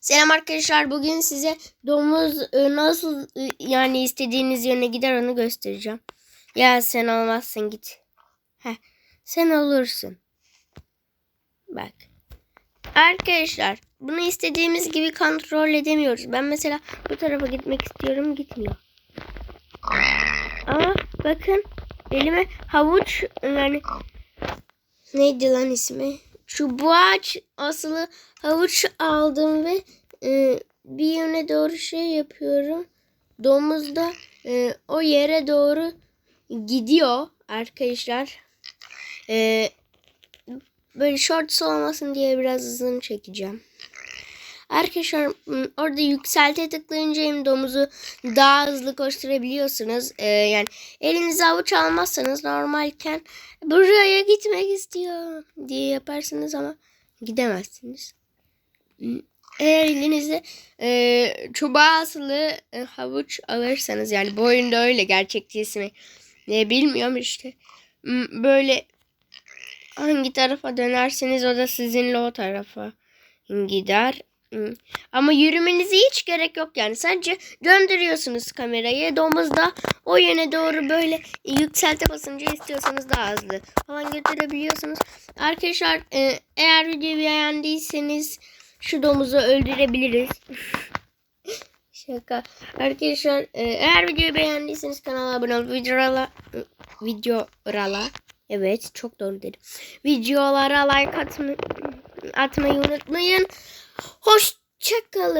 Selam arkadaşlar. Bugün size domuz e, nasıl e, yani istediğiniz yöne gider onu göstereceğim. Ya sen olmazsın git. Heh, sen olursun. Bak. Arkadaşlar bunu istediğimiz gibi kontrol edemiyoruz. Ben mesela bu tarafa gitmek istiyorum gitmiyor. Ama bakın elime havuç yani neydi lan ismi? Çubuğa asılı havuç aldım ve e, bir yöne doğru şey yapıyorum. Domuz da e, o yere doğru gidiyor arkadaşlar. E, böyle shorts olmasın diye biraz hızını çekeceğim. Arkadaşlar orada yükselte tıklayınca hem domuzu daha hızlı koşturabiliyorsunuz. E, yani elinize avuç almazsanız normalken buraya gitmek istiyor diye yaparsınız ama gidemezsiniz. Eğer elinizde e, çubuğa asılı e, havuç alırsanız yani bu oyunda öyle gerçekçi ismi ne bilmiyorum işte böyle hangi tarafa dönerseniz o da sizinle o tarafa gider. Ama yürümenize hiç gerek yok yani sadece gönderiyorsunuz kamerayı domuz da o yöne doğru böyle yükselte basınca istiyorsanız daha hızlı falan götürebiliyorsunuz. Arkadaşlar e, eğer videoyu beğendiyseniz şu domuzu öldürebiliriz. Şaka. Arkadaşlar e, eğer videoyu beğendiyseniz kanala abone olup videolara videolara evet çok doğru dedim. Videolara like atma, atmayı unutmayın. Hoşçakalın.